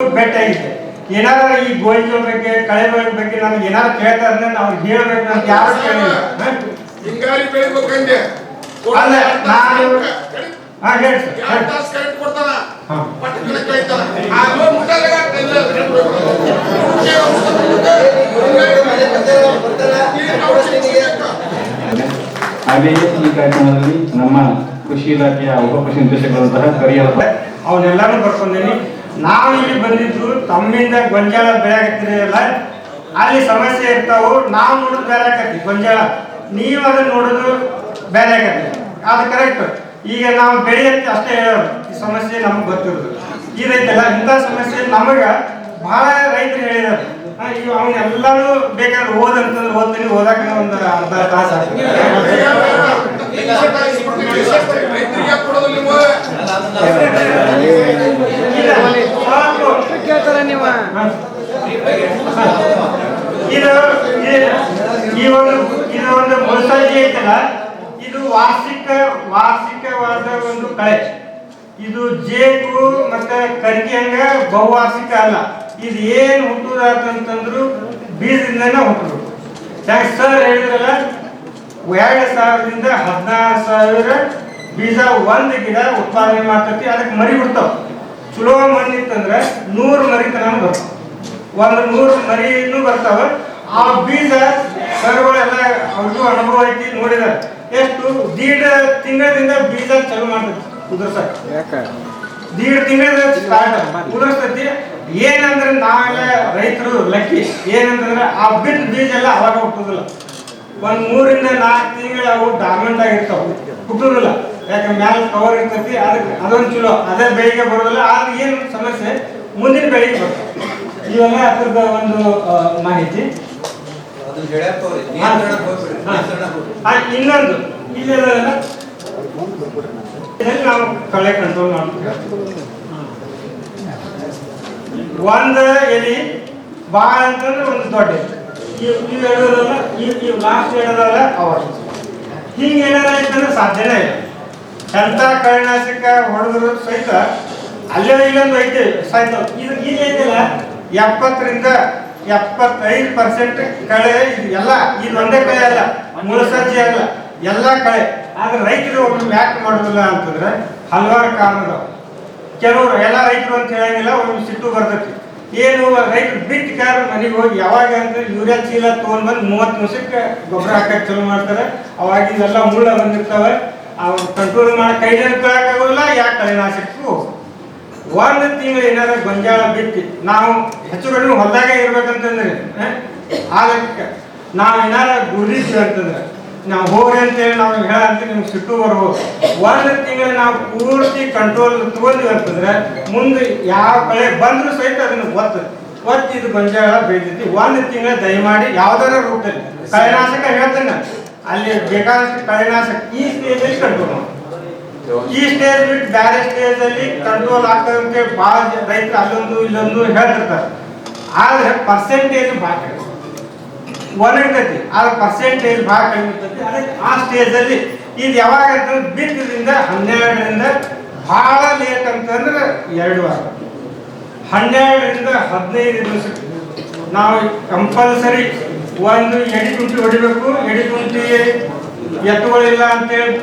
ಭೇಟಿಯಾಗಿದ್ದೆ ಏನಾರ ಈ ಗೋಲ್ಜಿ ಬಗ್ಗೆ ಬಗ್ಗೆ ನಮ್ಗೆ ಏನಾರ ಕೇಳ್ತಾರೆ ನಾವು ಅವ್ರಿಗೆ ಹೇಳ್ಬೇಕು ನನ್ಗೆ ಯಾರು ಕೇಳಿಲ್ಲ ಹ? ಹಿಂಗಾರಿ ಬೆಳಿಬೇಕಂದೆ ಅಲ್ಲ, ನಾನು- ಹಾ ಹೇಳಿ ಸರ್ ಎರಡು ಹೇಳಿ. ತಾಸು ಕರೆಂಟ್ ಕೊಡ್ತಾನ ಹಾ. ಪಟ್ಟು ಕಡೆ ಕಳಿತಾನ ಆ ಲೋನ್ ಮುಟ್ಟಾಗ ಎಲ್ಲ ಕರೆಂಟ್ ಕೊಡ್ತಾನ. ಈ. ಹಾಗೆಯೇ ಕಾರ್ಯಕ್ರಮದಲ್ಲಿ ನಮ್ಮ ಕೃಷಿ ಇಲಾಖೆಯ ಉಪಕೃಷಿ ನಿರ್ದೇಶಕರಂತಹ ಕರಿಯಲ್ಲ ಅವನ್ನೆಲ್ಲರೂ ಬರ್ಕೊಂಡೇನಿ ನಾವು ಇಲ್ಲಿ ಬಂದಿದ್ದು ತಮ್ಮಿಂದ ಗೊಂಜಾಳ ಬೆಳೆಯಾಗತ್ತಿರಲಿಲ್ಲ ಅಲ್ಲಿ ಸಮಸ್ಯೆ ಇರ್ತಾವು ನಾವು ನೋಡೋದು ಬೇರೆ ಗೊಂಜಾಳ ನೀವು ಅದನ್ನ ನೋಡೋದು ಬೇರೆ ಆಕತಿ ಅದು ಕರೆಕ್ಟ್ ಈಗ ನಾವು ಬೆಳೆಯತ್ತೆ ಅಷ್ಟೇ ಹೇಳೋದು ಈ ಸಮಸ್ಯೆ ನಮ್ಗೆ ಗೊತ್ತಿರೋದು ಇದೈತಲ್ಲ ಇಂಥ ಸಮಸ್ಯೆ ನಮಗೆ ಬಹಳ ರೈತರು ಹೇಳಿದಾರೆ ಈಗ ಅವನ್ನೆಲ್ಲಾನು ಬೇಕಾದ್ರೆ ಓದಂತಂದ್ರೆ ಓದ್ತೀನಿ ಓದಾಕ ಒಂದು ಅರ್ಧ ತಾಸು ನೀವು ಕೇಳ್ತಾರ ನೀವ. ಇದು ಒಂದು ಮೊಳಸಾಗಿ ಐತಲ್ಲ? ಇದು ವಾರ್ಷಿಕ ವಾರ್ಷಿಕವಾದ ಒಂದು ಕಳೆ. ಇದು ಜೇಬು ಮತ್ತೆ ಕರ್ಗಿ ಹಂಗ ಬಹುವಾರ್ಷಿಕ ಅಲ್ಲ. ಇದು ಏನು ಹುಟ್ಟುದಾತಂತಂದ್ರು ಬೀಜದಿಂದನೇ ಹುಟ್ಟುದು. ಯಾಕೆ ಸರ್ ಹೇಳಿದ್ರಲ್ಲ? ಎರಡು ಸಾವಿರದಿಂದ ಹದಿನಾರು ಸಾವಿರ ಬೀಜ ಒಂದು ಗಿಡ ಉತ್ಪಾದನೆ ಮಾಡ್ತೈತಿ ಅದಕ್ಕೆ ಮರಿ ಬಿಡ್ತಾವ ಚಲೋ ಮಣ್ಣು ಇತ್ತಂದ್ರೆ ನೂರು ಮರಿ ತನಕ ಬರ್ತವೆ ಒಂದು ನೂರು ಮರಿನೂ ಬರ್ತಾವ. ಆ ಬೀಜ ಸರ್ಗಳೆಲ್ಲ ಅವ್ರಿಗೂ ಅನುಭವ ಐತಿ ನೋಡಿದಾರೆ. ಎಷ್ಟು? ದೀಡ್ ತಿಂಗಳಿಂದ ಬೀಜ ಚಲೋ ಮಾಡ್ತೈತಿ ಕುದುರ್ಸಕ್ ದೀಡ ತಿಂಗಳ ಸ್ಟಾರ್ಟ್ ಉದುರಿಸ್ತೈತಿ ಏನಂದ್ರೆ ನಾವೆಲ್ಲ ರೈತರು ಲಕ್ಕಿ. ಏನಂತಂದ್ರೆ ಆ ಬಿಟ್ಟು ಬೀಜ ಎಲ್ಲ ಅವಾಗ ಹುಟ್ಟುದಿಲ್ಲ. ಒಂದ್ ಮೂರಿಂದ ನಾಲ್ಕು ತಿಂಗಳು ಅವು ಡಾರ್ಮೆಂಟ್ ಆಗಿರ್ತಾವ. ಹುಟ್ಟುದಿಲ್ಲ. ಯಾಕೆ ಮ್ಯಾಲ ಕವರ್ ಇರ್ತೈತಿ ಅದಕ್ಕೆ ಅದೊಂದು ಚಲೋ. ಅದೇ ಬೆಳಿಗ್ಗೆ ಬರೋದಿಲ್ಲ ಆದ್ರೆ ಏನು ಸಮಸ್ಯೆ? ಮುಂದಿನ ಬೆಳಿಗ್ಗೆ ಬರ್ತದೆ. ಇವೆಲ್ಲ ಅದ್ರದ ಒಂದು ಮಾಹಿತಿ. ಇನ್ನೊಂದು. ಇಲ್ಲೆಲ್ಲ ನಾವು ಕಳೆ ಕಂಟ್ರೋಲ್ ಮಾಡ್ತೀವಿ. ಒಂದು ಎಲಿ ಭಾಳ ಅಂತಂದ್ರೆ ಒಂದು ದೊಡ್ಡ. ಇವ್ ಹೇಳೋದಲ್ಲ ಇವ್ ಲಾಸ್ಟ್ ಹೇಳೋದಲ್ಲ ಅವಾಗ ಹಿಂಗೆ ಏನಾರ ಇತ್ತಂದ್ರೆ ಸಾಧ್ಯನೇ ಇಲ್ಲ. ಎಂಥ ಕಳೆನಾಶಕ ಹೊಡೆದ್ರು ಸಹಿತ ಅಲ್ಲೇ ಇಲ್ಲೊಂದು ಐತೆ ಸಾಯ್ತಾವ ಇದು ಇಲ್ಲೇನಿಲ್ಲ ಎಪ್ಪತ್ತರಿಂದ ಎಪ್ಪತ್ತೈದು ಪರ್ಸೆಂಟ್ ಕಳೆ ಇದು ಎಲ್ಲ ಇದು ಒಂದೇ ಕಳೆ ಅಲ್ಲ, ಮುಳಸಜ್ಜಿ ಅಲ್ಲ, ಎಲ್ಲ ಕಳೆ. ಆದ್ರೆ ರೈತರು ಒಬ್ಬರು ಯಾಕೆ ಮಾಡೋದಿಲ್ಲ ಅಂತಂದ್ರೆ ಹಲವಾರು ಕಾರಣಗಳು. ಕೆಲವರು, ಎಲ್ಲ ರೈತರು ಅಂತ ಹೇಳಂಗಿಲ್ಲ ಒಂದು ಸಿಟ್ಟು ಬರ್ತೈತಿ. ಏನು, ರೈತರು ಬಿಟ್ಟು ಕಾರ್ ಮನೆಗೆ ಹೋಗಿ ಯಾವಾಗ ಅಂದ್ರೆ ಯೂರಿಯಾ ಚೀಲ ತೊಗೊಂಡ್ ಬಂದು ಮೂವತ್ತು ನಿಮಿಷಕ್ಕೆ ಗೊಬ್ಬರ ಹಾಕಕ್ಕೆ ಚಲೋ ಮಾಡ್ತಾರೆ. ಅವಾಗ ಇದೆಲ್ಲ ಮುಳ್ಳ ಬಂದಿರ್ತಾವೆ. ಅವ್ರು ಕಂಟ್ರೋಲ್ ಮಾಡಿ, ಕೈಲಿ ಆಗೋದಿಲ್ಲ, ಯಾಕೆ ಕಳೆನಾಶಕ್ಕೂ ಒಂದು ತಿಂಗಳು ಏನಾರ ಗೊಂಜಾಳ ಬಿಟ್ಟು, ನಾವು ಹೆಚ್ಚು ಕಡಿಮೆ ಹೊಲದಾಗ ಇರ್ಬೇಕಂತಂದ್ರೆ ಆಗಕ್ಕೆ ನಾವು ಏನಾರ ದುಡಿದ್ವಿ ಅಂತಂದ್ರೆ, ನಾವು ಹೋಗ್ರಿ ಅಂತೇಳಿ ನಾವು ಹೇಳ ಅಂತ ನಿಮ್ಗೆ ಸಿಟ್ಟು ಬರ್ಬೋದು. ಒಂದು ತಿಂಗಳು ನಾವು ಪೂರ್ತಿ ಕಂಟ್ರೋಲ್ ತಗೊಂಡ್ವಿ ಅಂತಂದ್ರೆ, ಮುಂದೆ ಯಾವ ಕಳೆ ಬಂದ್ರು ಸಹಿತ ಅದನ್ನ ಒತ್ತ ಒತ್ತಿ ಇದು ಗೊಂಜಾಳ ಒಂದು ತಿಂಗಳು ದಯಮಾಡಿ ಯಾವ್ದಾರ ರೂಪದಲ್ಲಿ ಕಳೆನಾಶಕ ಹೇಳ್ತೇನೆ. ಅಲ್ಲಿ ಬೇಕಾದಷ್ಟು ಕಳೆನಾಶಕ ಈ ಸ್ಟೇಜಲ್ಲಿ ಕಂಟ್ರೋಲ್ ಮಾಡಿ ಈ ಸ್ಟೇಜ್ ಬಿಟ್ಟು ಬೇರೆ ಸ್ಟೇಜ್ ಅಲ್ಲಿ ಕಂಟ್ರೋಲ್ ಆಗ್ತದಂತೆ ಭಾಳ ರೈತರು ಅಲ್ಲೊಂದು ಇಲ್ಲೊಂದು ಹೇಳ್ತಿರ್ತಾರೆ. ಆದ್ರೆ ಪರ್ಸೆಂಟೇಜ್ ಭಾಳ ಕಡಿಮೆ. ಒಣಗ್ತೈತಿ. ಆದ್ರೆ ಪರ್ಸೆಂಟೇಜ್ ಭಾಳ ಕಡಿಮೆ ಇರ್ತೈತಿ. ಅದಕ್ಕೆ ಆ ಸ್ಟೇಜ್ ಅಲ್ಲಿ ಇದು ಯಾವಾಗ ಅಂತಂದ್ರೆ ಬಿತ್ತದಿಂದ ಹನ್ನೆರಡರಿಂದ ಭಾಳ ಲೇಟ್ ಅಂತಂದ್ರೆ ಎರಡು ವಾರ. ಹನ್ನೆರಡರಿಂದ ಹದಿನೈದು ದಿವಸ ನಾವು ಕಂಪಲ್ಸರಿ ಒಂದು ಎಡಿ ಕುಂಟಿ ಹೊಡಿಬೇಕು ಎಡಿ ಕುಂಟಿ ಎತ್ತುಗಳಿಲ್ಲ ಅಂತೇಳಿ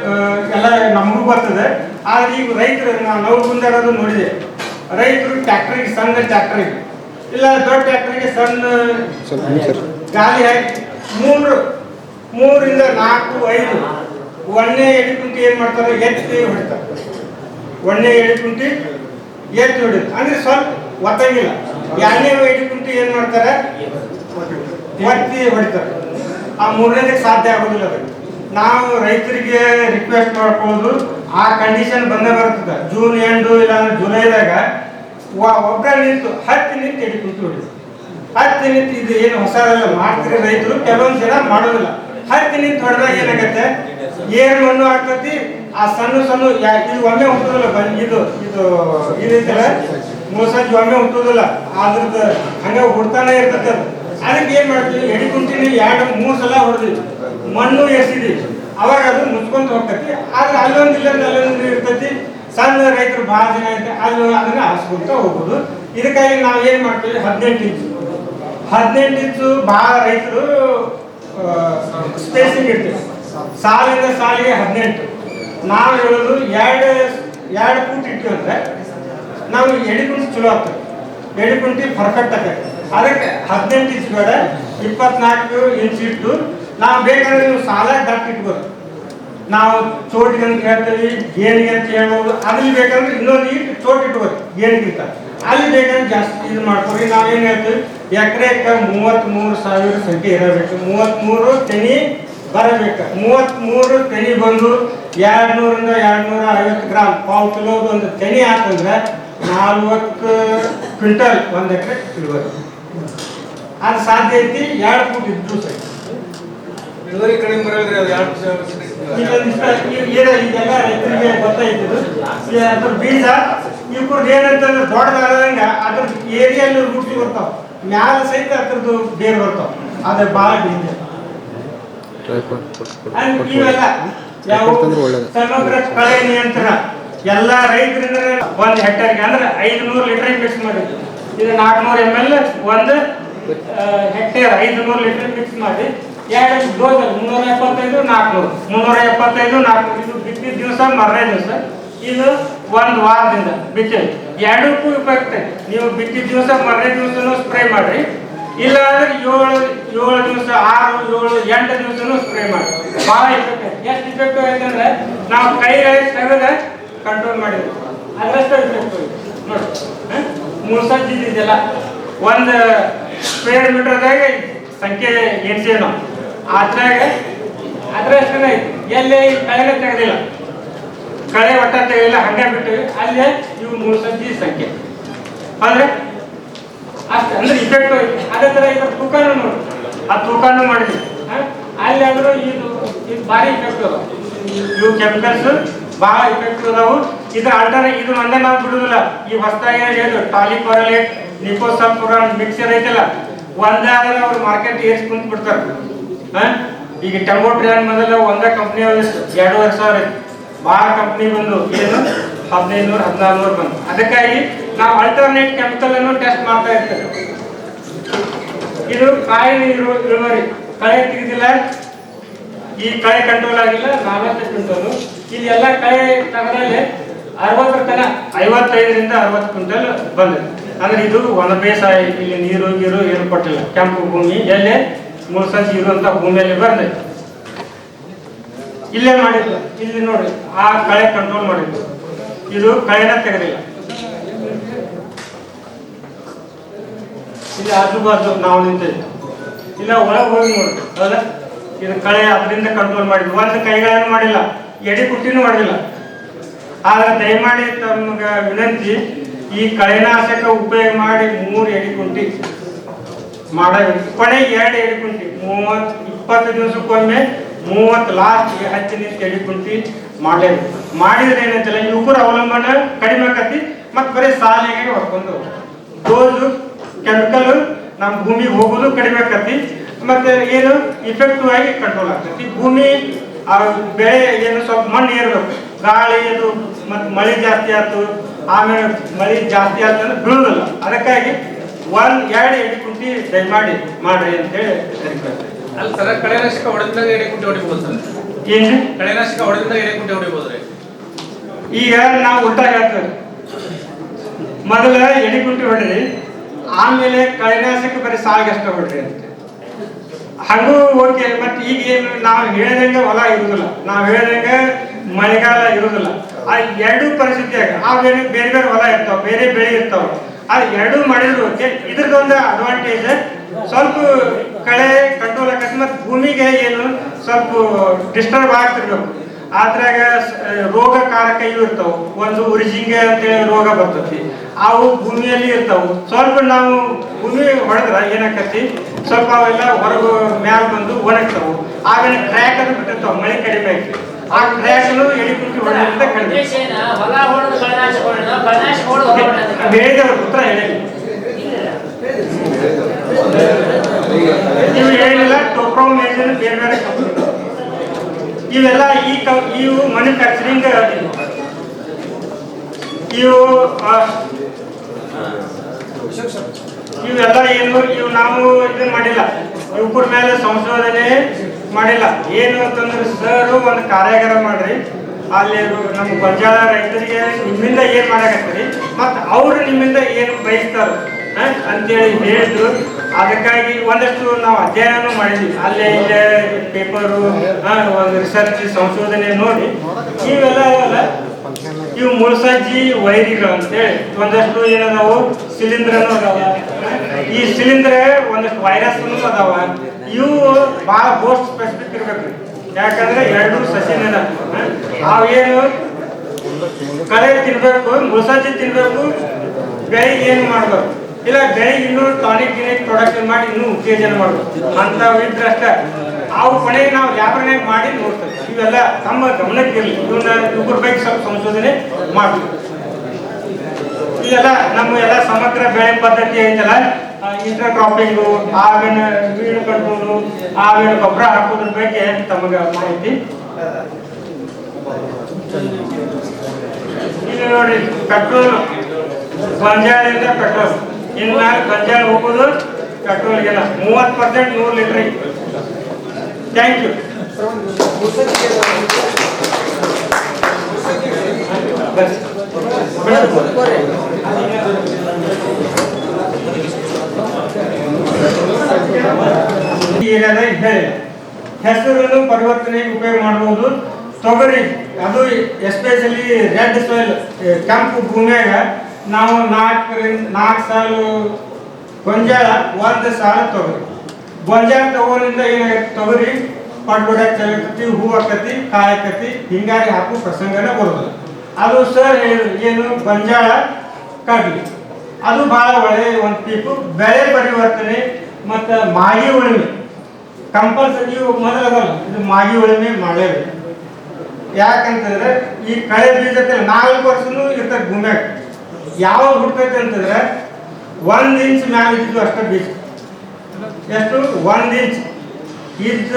ಎಲ್ಲ ನಮಗೂ ಬರ್ತದೆ. ಆದ್ರೆ ಈಗ ರೈತರು, ನಾವು ನಾವು ಮುಂದಾಡೋದು ನೋಡಿದೆ. ರೈತರು ಟ್ಯಾಕ್ಟ್ರಿಗೆ ಸಣ್ಣ ಟ್ಯಾಕ್ಟ್ರಿಗೆ ಇಲ್ಲ, ದೊಡ್ಡ ಟ್ಯಾಕ್ಟ್ರಿಗೆ ಸಣ್ಣ ಗಾಲಿ ಹಾಕಿ, ಮೂರು, ಮೂರಿಂದ ನಾಲ್ಕು, ಐದು. ಒಂದೇ ಎಡಿ ಕುಂಟಿ ಏನ್ ಮಾಡ್ತಾರೆ? ಎತ್ತಿ ಹೊಡಿತಾರೆ. ಒಂದೇ ಎಡಿ ಕುಂಟಿ ಎತ್ತಿ ಹೊಡಿತಾರೆ ಅಂದ್ರೆ ಸ್ವಲ್ಪ ಒತ್ತಂಗಿಲ್ಲ. ಎರಡನೇ ಎಡಿ ಕುಂಟಿ ಏನ್ ಮಾಡ್ತಾರೆ? ಒತ್ತಿ ಹೊಡಿತಾರೆ. ಆ ಮೂರನೇದಕ್ಕೆ ಸಾಧ್ಯ ಆಗೋದಿಲ್ಲ ಅದಕ್ಕೆ ನಾವು ರೈತರಿಗೆ ರಿಕ್ವೆಸ್ಟ್ ಮಾಡ್ಕೊಳ್ಳೋದು ಆ ಕಂಡೀಷನ್ ಬಂದೇ ಬರ್ತದೆ. ಜೂನ್ ಎಂಡು ಇಲ್ಲಾಂದ್ರೆ ಜುಲೈದಾಗ ಒಬ್ಬರ ನಿಂತು ಹತ್ತಿ ನಿಂತು ಎಡಿ ಕುಂತು ಹೊಡಿತಾರೆ ಹತ್ತಿ ನಿಂತು ಇದು ಏನು ಹೊಸದಲ್ಲ ಮಾಡ್ತೀರಿ ರೈತರು ಕೆಲವೊಂದು ಜನ ಮಾಡೋದಿಲ್ಲ. ಹತ್ತಿ ನಿಂತು ಹೊಡೆದಾಗ ಏನಾಗತ್ತೆ? ಏರ್ ಮಣ್ಣು ಆಗ್ತತಿ. ಆ ಸಣ್ಣ ಸಣ್ಣ ಇದು ಒಮ್ಮೆ ಹುಟ್ಟೋದಿಲ್ಲ ಬನ್- ಇದು ಇದು ಇದೈತಲ್ಲ ಸಂಜೆ ಒಮ್ಮೆ ಹುಟ್ಟೋದಿಲ್ಲ. ಅದ್ರದ್ದು ಹಂಗೆ ಹುಡ್ತಾನೆ ಇರ್ತದೆ ಅದಕ್ಕೆ ಏನ್ ಮಾಡ್ತೀವಿ? ಎಡಿ ಕುಂಟಿನ ಎರಡು, ಮೂರು ಸಲ ಹೊಡೆದ್ವಿ ಮಣ್ಣು ಎಸಿದ್ವಿ ಅವಾಗ ಅದು ಮುಚ್ಕೊಂತ ಹೋಗ್ತೈತಿ. ಆದ್ರೆ ಅಲ್ಲೊಂದು ಇಲ್ಲ ಅಲ್ಲೊಂದು ಇರ್ತೈತಿ. ಸಣ್ಣ ರೈತರು ಬಹಳ ಜನ ಐತೆ ಅಲ್ಲಿ ಅದನ್ನ ಹಸ್ಕೊಂತ ಹೋಗ್ಬೋದು ಇದಕ್ಕಾಗಿ ನಾವು ಏನು ಮಾಡ್ತೀವಿ? ಹದಿನೆಂಟು ಇಂಚು ಹದಿನೆಂಟು ಇಂಚು ಬಹಳ ರೈತರು ಸ್ಪೇಸಿಂಗ್ ಇರ್ತೀವಿ ಸಾಲಿಂದ ಸಾಲಿಗೆ ಹದಿನೆಂಟು. ನಾವು ಹೇಳೋದು ಎರಡು ಎರಡು ಫೂಟ್ ಇಟ್ಟು ಅಂದ್ರೆ, ನಾವು ಎಡಿಕುಂಟಿ ಚಲೋ ಆಗ್ತದೆ. ಎಡಿಕುಂಟಿ ಪರ್ಫೆಕ್ಟ್ ಆಗ್ತದೆ. ಅದಕ್ಕೆ ಹದಿನೆಂಟು ಇಂಚ್ ಬೇಡ ಇಪ್ಪತ್ನಾಲ್ಕು ಇಂಚ್ ಇಟ್ಟು ನಾವು ಬೇಕಾದ್ರೆ ನೀವು ಸಾಲ ದಟ್ಟ ಇಟ್ಬೋದು. ನಾವು ಚೋಟಿಗೆ ಅಂತ ಹೇಳ್ತೀವಿ ಗೇಣಿಗೆ ಅಂತ ಹೇಳ್ಬೋದು ಅಲ್ಲಿ ಬೇಕಾದ್ರೆ ಇನ್ನೊಂದು ಇಟ್ಟು ಚೋಟ್ ಇಟ್ಬೋದು ಗೇಣಿಗಿಂತ ಅಲ್ಲಿ ಬೇಕಾದ್ರೆ ಜಾಸ್ತಿ ಇದು ಮಾಡ್ಕೊರಿ ನಾವೇನು ಹೇಳ್ತೀವಿ, ಎಕರೆಕ್ಕೆ ಮೂವತ್ತ್ಮೂರು ಸಾವಿರ ಸಂಖ್ಯೆ ಇರಬೇಕು. ಮೂವತ್ತ್ಮೂರು ತೆನಿ ಬರಬೇಕು. ಮೂವತ್ತ್ಮೂರು ತೆನಿ ಬಂದು ಎರಡು ನೂರಿಂದ ಎರಡು ನೂರ ಐವತ್ತು ಗ್ರಾಮ್ ಪಾವು ಕಿಲೋದು ಒಂದು ತೆನಿ ಹಾಕಂದ್ರೆ ನಾಲ್ವತ್ತು ಕ್ವಿಂಟಲ್ ಒಂದು ಎಕರೆ ಇಳುವರಿ ಅದು ಸಾಧ್ಯ ಐತಿ ಎರಡು ಫೂಟ್ ಇದ್ದು ಸರಿ. ಇಳುವರಿ ಕಡಿಮೆ ಬರೋದ್ರೆ ಅದು ಎರಡು ಈಗ ಇಷ್ಟ- ಈ- ಏನ ಇದೆಲ್ಲ ರೈತರಿಗೆ ಗೊತ್ತಾಯ್ತದು ಈ ಅದ್ರ ಬೀಜ ಇವ್ರದ್ದು ಏನಂತಂದ್ರೆ ದೊಡ್ಡದಾಗದಂಗ ಅದ್ರ ಏರಿಯಲ್ಲಿ ರೂಟ್ಸ್ ಬರ್ತಾವ. ಮ್ಯಾಲ ಸಹಿತ ಅದ್ರದ್ದು ಬೇರ್ ಬರ್ತಾವ. ಅದ್ರ ಭಾಳ ಡೇಂಜರ್ ಇವೆಲ್ಲ ಯಾವ ಸಮಗ್ರ ಕಳೆ ನಿಯಂತ್ರಣ. ಎಲ್ಲ ರೈತರಿಂದ ಒಂದು ಹೆಕ್ಟರ್ಗೆ ಅಂದ್ರೆ ಐದುನೂರು ಲೀಟರ್ ಮಿಕ್ಸ್ ಮಾಡಿದ್ರು. ಇದು ನಾಲ್ಕುನೂರು ಎಂ ಎಲ್ ಒಂದು ಹೆಕ್ಟೇರ್ ಐದುನೂರು ಲೀಟರ್ ಮಿಕ್ಸ್ ಮಾಡಿ, ಎರಡು ಡೋಸ್ ಮುನ್ನೂರ ಎಪ್ಪತ್ತೈದು, ನಾಲ್ಕುನೂರು. ಮುನ್ನೂರ ಎಪ್ಪತ್ತೈದು, ನಾಲ್ಕುನೂರು. ಇದು ಬಿತ್ತಿದ ದಿವಸ, ಮರನೇ ದಿವಸ. ಇದು ಒಂದು ವಾರದಿಂದ ಬಿತ್ತಿವಿ ಎರಡಕ್ಕೂ ಉಪಯುಕ್ತ. ನೀವು ಬಿತ್ತಿದ ದಿವಸ, ಮರನೇ ದಿವಸನೂ ಸ್ಪ್ರೇ ಮಾಡಿರಿ. ಇಲ್ಲ ಅಂದ್ರೆ ಏಳು ಏಳು ದಿವಸ, ಆರು, ಏಳು, ಎಂಟು ದಿವಸನೂ ಸ್ಪ್ರೇ ಮಾಡಿ ಭಾಳ ಇಫೆಕ್ಟ್ ಎಷ್ಟು ಇಫೆಕ್ಟ್ ಆಯ್ತಂದ್ರೆ ನಾವು ಕೈಗಳೇ ತೆಗೆದ ಕಂಟ್ರೋಲ್ ಮಾಡಿದ್ವಿ. ಅದರಷ್ಟು ಇಫೆಕ್ಟ್ ನೋಡಿ ಮುಳ್ಸಜ್ಜಿ ಇದೆಲ್ಲ ಒಂದು ಸ್ಕ್ವೇರ್ ಮೀಟರ್ದಾಗ ಸಂಖ್ಯೆ ಎಣಿಸೇವಿ ನಾವು ಅದ್ರಾಗ ಅದ್ರಷ್ಟೇ ಐತಿ ಎಲ್ಲಿ? ಕಳೆನ ತೆಗೆದಿಲ್ಲ. ಕಳೆ ಒಟ್ಟ ತೆಗೆದಿಲ್ಲ ಹಂಗೆ ಬಿಟ್ಟಿವಿ. ಅಲ್ಲೇ ಇವು ಮೂರು ಸಂಖ್ಯೆ ಅಂದ್ರೆ ಅಷ್ಟು, ಅಂದ್ರೆ ಇಫೆಕ್ಟ್ ಅದೇ ತರ ಇದ್ರ ತೂಕನೂ ನೋಡಿ. ಆ ತೂಕನೂ ಮಾಡಿದ್ವಿ? ಅಲ್ಲಿ ಅಂದ್ರೆ ಇದು ಇದು ಭಾರಿ ಇಫೆಕ್ಟ್ ಅದ ಇವು ಕೆಮಿಕಲ್ಸ್ ಭಾಳ ಇಫೆಕ್ಟ್ ಅದಾವು. ಇದ್ರ ಅಲ್ಟರ್ ಇದು ಒಂದೇ ನಾವು ಬಿಡುದಿಲ್ಲ. ಈ ಹೊಸದಾಗಿ ಏನು ಟಾಲಿಪರಲೇಟ್ ನಿಕೋಸಲ್ಪುರಾನ್ ಮಿಕ್ಸರ್ ಐತಲ್ಲ? ಒಂದೇ ಅವ್ರ ಮಾರ್ಕೆಟ್ ಏರ್ಸ್ ಕುಂತ್? ಈಗ ಟೆಂಬೋ ಟ್ರೇನ್ ಮೊದಲ ಒಂದೇ ಕಂಪ್ನಿ ಎರಡೂವರೆ ಸಾವಿರ ಭಾಳ ಕಂಪ್ನಿ ಬಂದು, ಏನು? ಹದಿನೈದು ನೂರು ಹದಿನಾರು ನೂರು ಬಂದು. ಅದಕ್ಕಾಗಿ ನಾವು ಅಲ್ಟರ್ನೇಟ್ ಕೆಮಿಕಲ್ ಅನ್ನು ಟೆಸ್ಟ್ ಮಾಡ್ತಾ ಇರ್ತೇವೆ. ಇದು ಕಾಯಿ ಇಳುವರಿ. ಕಳೆ ತೆಗೆದಿಲ್ಲ. ಈ ಕಳೆ ಕಂಟ್ರೋಲ್ ಆಗಿಲ್ಲ. ನಾಲ್ವತ್ತು ಕ್ವಿಂಟಲ್ ಇಲ್ಲಿ ಎಲ್ಲ ಕಳೆ ತಗದಲ್ಲಿ ಅರವತ್ತರ ತನ ಐವತ್ತೈದರಿಂದ ಅರವತ್ತು ಕ್ವಿಂಟಲ್ ಬಂದಿದೆ. ಅಂದ್ರೆ ಇದು ಒಣ ಬೇಸಾಯ ಇಲ್ಲಿ ನೀರು ಗೀರು ಏರ್ಪಟ್ಟಿಲ್ಲ ಕೆಂಪು ಭೂಮಿ ಎಲ್ಲಿ ಮುಳ್ಸಂಚಿ ಇರುವಂತ ಭೂಮಿಯಲ್ಲಿ ಬಂದೈತಿ. ಇಲ್ಲೇ ಮಾಡಿದ್ದು. ಇಲ್ಲಿ ನೋಡಿ, ಆ ಕಳೆ ಕಂಟ್ರೋಲ್ ಮಾಡಿದ್ದು. ಇದು ಕಳೆನ ತೆಗೆದಿಲ್ಲ. ಇಲ್ಲಿ ಆಜು ಬಾಜು ನಾವು ನಿಂತಿದ್ವಿ. ಇಲ್ಲ, ಒಳಗೆ ಹೋಗಿ ನೋಡಿ ಹೌದಾ ಇದು ಕಳೆ ಅದರಿಂದ ಕಂಟ್ರೋಲ್ ಮಾಡಿದ್ವಿ ಒಂದು ಕೈಗಳನ್ನು ಮಾಡಿಲ್ಲ. ಎಡಿ ಕುಟ್ಟಿನೂ ಮಾಡಿಲ್ಲ. ಆದ್ರೆ ದಯಮಾಡಿ ತಮ್ಗೆ ವಿನಂತಿ ಈ ಕಳೆನಾಶಕ ಉಪಯೋಗ ಮಾಡಿ ಮೂರು ಎಡಿ ಕುಂಟಿ. ಮಾಡ, ಕೊನೆ ಎರಡು ಎಡಿ ಕುಂಟಿ. ಮೂವತ್ತು, ಇಪ್ಪತ್ತು ದಿವಸಕ್ಕೊಮ್ಮೆ ಮೂವತ್ತು ಲಾಸ್ಟ್ ಹತ್ತು ನಿಮಿಷ ಎಡಿ ಕುಂಟಿ ಮಾಡಲೇಬೇಕು. ಮಾಡಿದ್ರೆ ಏನಂತಿಲ್ಲ ಇವ್ರ ಅವಲಂಬನೆ ಕಡಿಮೆ ಆಕತಿ ಮತ್ತು ಬರೀ ಸಾಲಿಗೆ ಹೊಡ್ಕೊಂಡು ಡೋಸು ಕೆಮಿಕಲ್ ನಮ್ಮ ಭೂಮಿಗೆ ಹೋಗೋದು ಕಡಿಮೆ ಆಕತಿ ಮತ್ತೆ ಏನು ಇಫೆಕ್ಟಿವ್ ಆಗಿ ಕಂಟ್ರೋಲ್ ಆಗ್ತೈತಿ. ಭೂಮಿ ಬೆಳೆ ಏನು ಸ್ವಲ್ಪ ಮಣ್ಣು ಏರ್ಬೇಕು. ಗಾಳಿ ಅದು, ಮತ್ತು ಮಳೆ ಜಾಸ್ತಿ ಆಯ್ತು ಆಮೇಲೆ ಮಳೆ ಜಾಸ್ತಿ ಆದ್ಮೇಲೆ ಬೀಳುದಿಲ್ಲ. ಅದಕ್ಕಾಗಿ ಒಂದ್ ಎರಡು ಎಡಿ ಕುಂಟಿ ದಯಮಾಡಿ ಮಾಡ್ರಿ ಅಂತ ಹೇಳಿ ಅಲ್ಲ ಸರ ಕಳೆನಾಶಕ ಹೊಡೆದಾಗ ಎಡೆ ಕುಂಟಿ ಹೊಡಿಬೋದು ಸರ್. ಏನು ಕಳೆನಾಶಕ ಹೊಡೆದಾಗ ಎಡೆ ಕುಂಟೆ ಹೊಡಿಬೋದ್ರಿ ಈಗ ನಾವು ಉಲ್ಟಾ ಹೇಳ್ತೇವೆ. ಮೊದಲ ಎಡಿ ಕುಂಟಿ ಹೊಡ್ರಿ ಆಮೇಲೆ ಕಳೆನಾಶಕ ಬರೀ ಸಾಲಿಗೆ ಅಷ್ಟ ಹೊಡ್ರಿ ಅಂತ. ಹಂಗೂ ಓಕೆ ಮತ್ತೆ ಈಗ ಏನು ನಾವು ಹೇಳ್ದಂಗೆ ಹೊಲ ಇರುದಿಲ್ಲ. ನಾವು ಹೇಳ್ದಂಗೆ ಮಳೆಗಾಲ ಇರುದಿಲ್ಲ. ಆ ಎರಡು ಪರಿಸ್ಥಿತಿಯಾಗ ಆ ಬೇರೆ ಬೇರೆ ಬೇರೆ ಹೊಲ ಇರ್ತಾವ, ಬೇರೆ ಬೆಳೆ ಇರ್ತಾವ. ಆ ಎರಡು ಮಾಡಿದ್ರು ಇದ್ರದೊಂದು ಅಡ್ವಾಂಟೇಜ್ ಸ್ವಲ್ಪ ಕಳೆ ಕಂಟ್ರೋಲ್ ಆಗತ್ತೆ ಮತ್ತು ಭೂಮಿಗೆ ಏನು ಸ್ವಲ್ಪ ಡಿಸ್ಟರ್ಬ್ ಆಗ್ತಿರ್ಬೇಕು. ಅದ್ರಾಗ ರೋಗ ಕಾರಕ ಇವು ಇರ್ತಾವ. ಒಂದು ಉರಿಜಿಂಗೆ ಅಂತೇಳಿ ರೋಗ ಬರ್ತತಿ. ಅವು ಭೂಮಿಯಲ್ಲಿ ಇರ್ತಾವು. ಸ್ವಲ್ಪ ನಾವು ಭೂಮಿ ಹೊಡೆದ್ರ ಏನಾಕತಿ ಸ್ವಲ್ಪ ಅವೆಲ್ಲ ಹೊರಗು ಮ್ಯಾಲ ಬಂದು ಒಣಗ್ತಾವು. ಆಮೇಲೆ ಕ್ರ್ಯಾಕ್ ಅದು ಬಿಟ್ಟಿರ್ತಾವ, ಮಳೆ ಕಡಿಮೆ ಆಗಿ ಆ ಕ್ರ್ಯಾಕ್ ಎಡಿ ಕುಂಟಿ ಹೊಡೆದ್ರಿಂದ ಕಡಿಮೆ? ಹೊಲ ಹೊಡೆದು ಹೊಡೆದ ಹೊಡೆದು ಹೊಲ ಹೊಡೆದ ಬೆಳೆದವ್ರ ಪುತ್ರ ಹೇಳಿ. ಇವು ಏನಿಲ್ಲ ಟೋಪ್ರೋಮೇಜನ್ ಬೇರೆ ಬೇರೆ ಕಂಪ್ನಿ ಇವೆಲ್ಲ ಈ ಕ ಇವು ಮ್ಯಾನುಫ್ಯಾಕ್ಚರಿಂಗ್ ಇವು ಇವೆಲ್ಲ ಏನು ಇವು ನಾವು ಇದನ್ನ ಮಾಡಿಲ್ಲ. ಇವ್ರ ಮೇಲೆ ಸಂಶೋಧನೆ ಮಾಡಿಲ್ಲ. ಏನು ಅಂತಂದ್ರೆ ಸರ್ ಒಂದು ಕಾರ್ಯಾಗಾರ ಮಾಡ್ರಿ. ಅಲ್ಲಿ ನಮ್ಮ ಗೊಂಜಾಳ ರೈತರಿಗೆ ನಿಮ್ಮಿಂದ ಏನ್ ಮಾಡಕತ್ತೀರಿ? ಮತ್ತು ಅವ್ರು ನಿಮ್ಮಿಂದ ಏನು ಬಯಸ್ತಾರ? ಅಂತೇಳಿ ಹೇಳಿದ್ರು. ಅದಕ್ಕಾಗಿ ಒಂದಷ್ಟು ನಾವು ಅಧ್ಯಯನ ಮಾಡಿದ್ವಿ. ಅಲ್ಲೇ ಇಲ್ಲೇ ಪೇಪರು ಒಂದು ರಿಸರ್ಚ್ ಸಂಶೋಧನೆ ನೋಡಿ. ಇವೆಲ್ಲ ಇವು ಮುಳಸಜ್ಜಿ ವೈರಿಗಳು ಅಂತೇಳಿ ಒಂದಷ್ಟು ಏನದಾವು? ಸಿಲಿಂಡ್ರನು ಅದಾವ. ಈ ಸಿಲಿಂಡ್ರ ಒಂದಷ್ಟು ವೈರಸ್ ಅದಾವ. ಇವು ಭಾಳ ಬೋಸ್ಟ್ ಸ್ಪೆಸಿಫಿಕ್ ಇರ್ಬೇಕು. ಯಾಕಂದ್ರೆ ಎರಡು ಸಸಿನ ಅವೇನು ಕಳೆ ತಿನ್ಬೇಕು ಮುಳಸಜ್ಜಿ ತಿನ್ಬೇಕು ಬೆಳಿಗ್ಗೆ ಏನು ಮಾಡ್ಬೇಕು? ಇಲ್ಲ ಬೆಳಿಗ್ಗೆ ಇನ್ನೂ ಟಾನಿಕ್ ಗಿನಿಕ್ ಪ್ರೊಡಕ್ಷನ್ ಮಾಡಿ ಇನ್ನೂ ಉತ್ತೇಜನ ಮಾಡಬೇಕು. ಅಂಥವು ಇದ್ರೆ ಅಷ್ಟೇ. ಅವು ಕೊನೆಗೆ ನಾವು ವ್ಯಾಪಾರನೇ ಮಾಡಿ ನೋಡ್ತೇವೆ. ಇವೆಲ್ಲ ತಮ್ಮ ಗಮನಕ್ಕೆ ಇರಲಿ. ಇವ್ರ ಬಗ್ಗೆ ಸ್ವಲ್ಪ ಸಂಶೋಧನೆ ಮಾಡಬೇಕು ಇವೆಲ್ಲ ನಮ್ಮ ಎಲ್ಲ ಸಮಗ್ರ ಬೆಳೆ ಪದ್ಧತಿ ಐತಲ್ಲ? ಇಂಟರ್ ಕ್ರಾಪಿಂಗು ಆವಿನ ವೀಡು ಕಟ್ಟೋದು ಆವಿನ ಗೊಬ್ಬರ ಹಾಕೋದ್ರ ಬಗ್ಗೆ ತಮಗೆ ಮಾಹಿತಿ. ಇಲ್ಲಿ ನೋಡ್ರಿ ಪೆಟ್ರೋಲ್ ಗೊಂಜಾಳಿಂದ ಪೆಟ್ರೋಲ್ ಇನ್ಮ್ಯಾಲ ಗೊಂಜಾಳ ಹೋಗೋದು ಪೆಟ್ರೋಲ್ಗೆಲ್ಲ ಮೂವತ್ತು ಪರ್ಸೆಂಟ್ ನೂರು ಲೀಟ್ರ್ ಥ್ಯಾಂಕ್ ಯು ಹೇಳಿ. ಹೆಸರನ್ನು ಪರಿವರ್ತನೆಗೆ ಉಪಯೋಗ ಮಾಡಬಹುದು ತೊಗರಿ, ಅದು ಎಸ್ಪೆಷಲಿ ರೆಡ್ ಸಾಯಿಲ್ ಕೆಂಪು ಭೂಮಿಯಾಗ ನಾವು ನಾಲ್ಕರಿಂದ ನಾಲ್ಕು ಸಾಲು ಗೊಂಜಾಳ, ಒಂದು ಸಾಲ ತೊಗರಿ. ಗೊಂಜಾಳ ತಗೋರಿಂದ ಏನಾಗತ್ತೆ ತೊಗರಿ? ಪಡ್ಬಿಡ ಚಲಕತಿ ಹೂ ಹಾಕತಿ ಕಾಯಕತಿ ಹಿಂಗಾರಿ ಹಾಕೋ ಪ್ರಸಂಗನ ಬರೋದು. ಅದು ಸರ್ ಏನು? ಗೊಂಜಾಳ ಕಡ್ಲಿ. ಅದು ಬಹಳ ಒಳ್ಳೆಯ ಒಂದು ಪೀಕು ಬೆಳೆ ಪರಿವರ್ತನೆ ಮತ್ತು ಮಾಗಿ ಉಳುಮೆ. ಕಂಪಲ್ಸರಿ ಇವು ಮೊದಲದಲ್ಲ, ಇದು ಮಾಗಿ ಉಳುಮೆ ಮಾಡಲೇಬೇಕು. ಯಾಕಂತಂದ್ರೆ, ಈ ಕಳೆ ಬೀಜಕ್ಕೆ ನಾಲ್ಕು ವರ್ಷನೂ ಇರ್ತದೆ ಭೂಮ್ಯಾಗ. ಯಾವಾಗ ಹುಡ್ತೈತೆ ಅಂತಂದ್ರೆ ಒಂದ್ ಇಂಚ್ ಮ್ಯಾಲ ಇದ್ದು ಅಷ್ಟೇ ಬೀಜ. ಎಷ್ಟು? ಒಂದ್ ಇಂಚ್ ಇದ್ದ